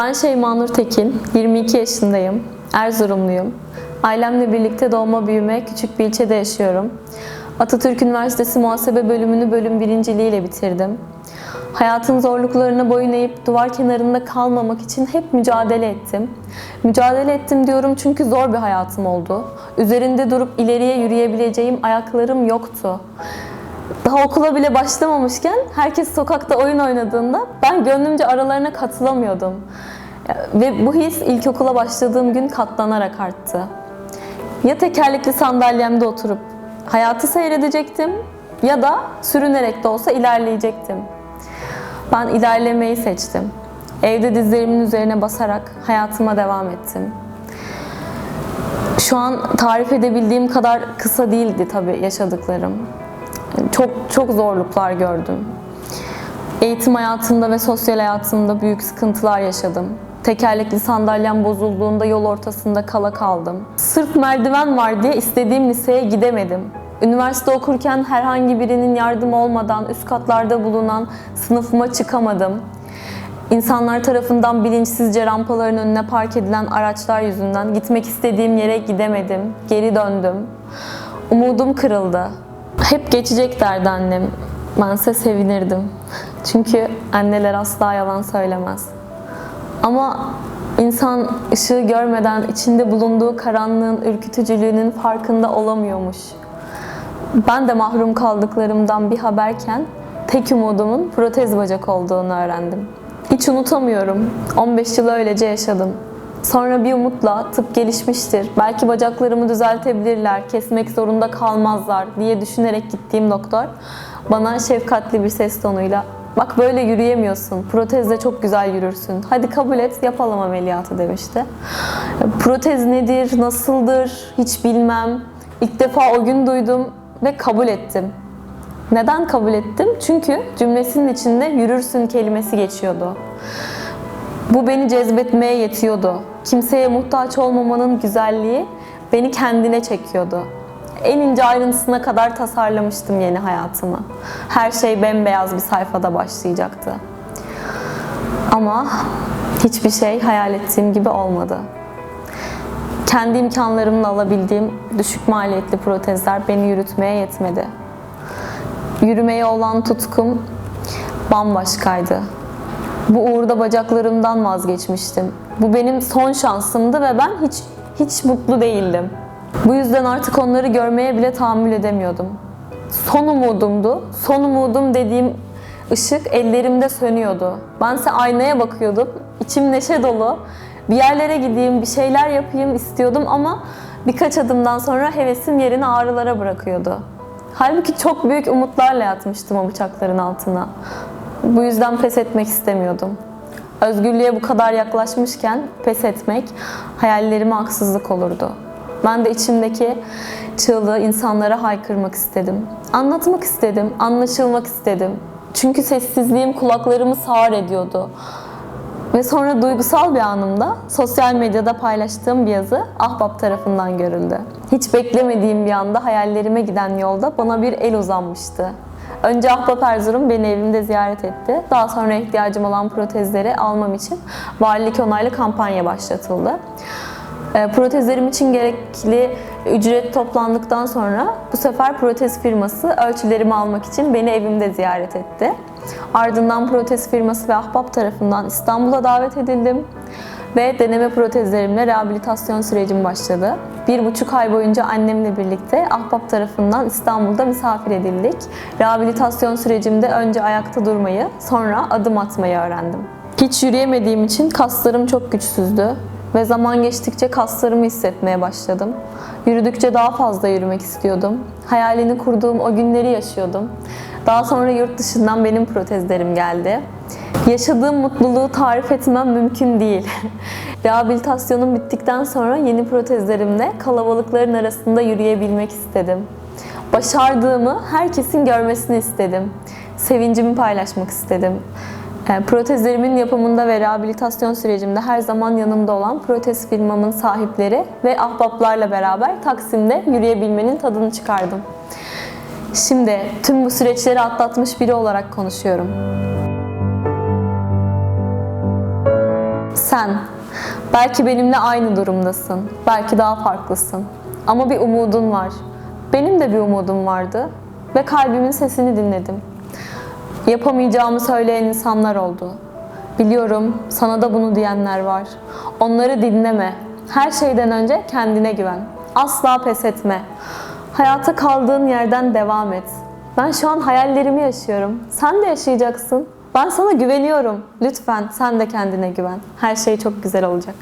Ben Şeyma Nur Tekin, 22 yaşındayım. Erzurumluyum. Ailemle birlikte doğma büyüme küçük bir ilçede yaşıyorum. Atatürk Üniversitesi Muhasebe Bölümünü bölüm birinciliğiyle bitirdim. Hayatın zorluklarına boyun eğip duvar kenarında kalmamak için hep mücadele ettim. Mücadele ettim diyorum çünkü zor bir hayatım oldu. Üzerinde durup ileriye yürüyebileceğim ayaklarım yoktu. Daha okula bile başlamamışken herkes sokakta oyun oynadığında ben gönlümce aralarına katılamıyordum. Ve bu his ilkokula başladığım gün katlanarak arttı. Ya tekerlekli sandalyemde oturup hayatı seyredecektim ya da sürünerek de olsa ilerleyecektim. Ben ilerlemeyi seçtim. Evde dizlerimin üzerine basarak hayatıma devam ettim. Şu an tarif edebildiğim kadar kısa değildi tabii yaşadıklarım. Çok çok zorluklar gördüm. Eğitim hayatımda ve sosyal hayatımda büyük sıkıntılar yaşadım. Tekerlekli sandalyem bozulduğunda yol ortasında kala kaldım. Sırf merdiven var diye istediğim liseye gidemedim. Üniversite okurken herhangi birinin yardımı olmadan üst katlarda bulunan sınıfıma çıkamadım. İnsanlar tarafından bilinçsizce rampaların önüne park edilen araçlar yüzünden gitmek istediğim yere gidemedim. Geri döndüm. Umudum kırıldı. Hep geçecek derdi annem. Bense sevinirdim. Çünkü anneler asla yalan söylemez. Ama insan ışığı görmeden içinde bulunduğu karanlığın ürkütücülüğünün farkında olamıyormuş. Ben de mahrum kaldıklarımdan bir haberken tek umudumun protez bacak olduğunu öğrendim. Hiç unutamıyorum. 15 yıl öylece yaşadım. Sonra bir umutla tıp gelişmiştir. Belki bacaklarımı düzeltebilirler, kesmek zorunda kalmazlar diye düşünerek gittiğim doktor bana şefkatli bir ses tonuyla Bak böyle yürüyemiyorsun. Protezle çok güzel yürürsün. Hadi kabul et, yapalım ameliyatı demişti. Protez nedir, nasıldır hiç bilmem. İlk defa o gün duydum ve kabul ettim. Neden kabul ettim? Çünkü cümlesinin içinde yürürsün kelimesi geçiyordu. Bu beni cezbetmeye yetiyordu. Kimseye muhtaç olmamanın güzelliği beni kendine çekiyordu. En ince ayrıntısına kadar tasarlamıştım yeni hayatımı. Her şey bembeyaz bir sayfada başlayacaktı. Ama hiçbir şey hayal ettiğim gibi olmadı. Kendi imkanlarımla alabildiğim düşük maliyetli protezler beni yürütmeye yetmedi. Yürümeye olan tutkum bambaşkaydı. Bu uğurda bacaklarımdan vazgeçmiştim. Bu benim son şansımdı ve ben hiç hiç mutlu değildim. Bu yüzden artık onları görmeye bile tahammül edemiyordum. Son umudumdu. Son umudum dediğim ışık ellerimde sönüyordu. Bense aynaya bakıyordum. İçim neşe dolu. Bir yerlere gideyim, bir şeyler yapayım istiyordum ama birkaç adımdan sonra hevesim yerini ağrılara bırakıyordu. Halbuki çok büyük umutlarla yatmıştım o bıçakların altına. Bu yüzden pes etmek istemiyordum. Özgürlüğe bu kadar yaklaşmışken pes etmek hayallerime haksızlık olurdu. Ben de içimdeki çığlığı insanlara haykırmak istedim. Anlatmak istedim, anlaşılmak istedim. Çünkü sessizliğim kulaklarımı sağır ediyordu. Ve sonra duygusal bir anımda sosyal medyada paylaştığım bir yazı Ahbap tarafından görüldü. Hiç beklemediğim bir anda hayallerime giden yolda bana bir el uzanmıştı. Önce Ahbap Erzurum beni evimde ziyaret etti. Daha sonra ihtiyacım olan protezleri almam için valilik onaylı kampanya başlatıldı. E, Protezlerim için gerekli ücret toplandıktan sonra bu sefer protez firması ölçülerimi almak için beni evimde ziyaret etti. Ardından protez firması ve ahbap tarafından İstanbul'a davet edildim ve deneme protezlerimle rehabilitasyon sürecim başladı. Bir buçuk ay boyunca annemle birlikte ahbap tarafından İstanbul'da misafir edildik. Rehabilitasyon sürecimde önce ayakta durmayı, sonra adım atmayı öğrendim. Hiç yürüyemediğim için kaslarım çok güçsüzdü ve zaman geçtikçe kaslarımı hissetmeye başladım. Yürüdükçe daha fazla yürümek istiyordum. Hayalini kurduğum o günleri yaşıyordum. Daha sonra yurt dışından benim protezlerim geldi. Yaşadığım mutluluğu tarif etmem mümkün değil. Rehabilitasyonum bittikten sonra yeni protezlerimle kalabalıkların arasında yürüyebilmek istedim. Başardığımı herkesin görmesini istedim. Sevincimi paylaşmak istedim. E, Protezlerimin yapımında ve rehabilitasyon sürecimde her zaman yanımda olan protez firmamın sahipleri ve ahbaplarla beraber Taksim'de yürüyebilmenin tadını çıkardım. Şimdi tüm bu süreçleri atlatmış biri olarak konuşuyorum. Sen. Belki benimle aynı durumdasın. Belki daha farklısın. Ama bir umudun var. Benim de bir umudum vardı ve kalbimin sesini dinledim. Yapamayacağımı söyleyen insanlar oldu. Biliyorum sana da bunu diyenler var. Onları dinleme. Her şeyden önce kendine güven. Asla pes etme. Hayata kaldığın yerden devam et. Ben şu an hayallerimi yaşıyorum. Sen de yaşayacaksın. Ben sana güveniyorum. Lütfen sen de kendine güven. Her şey çok güzel olacak.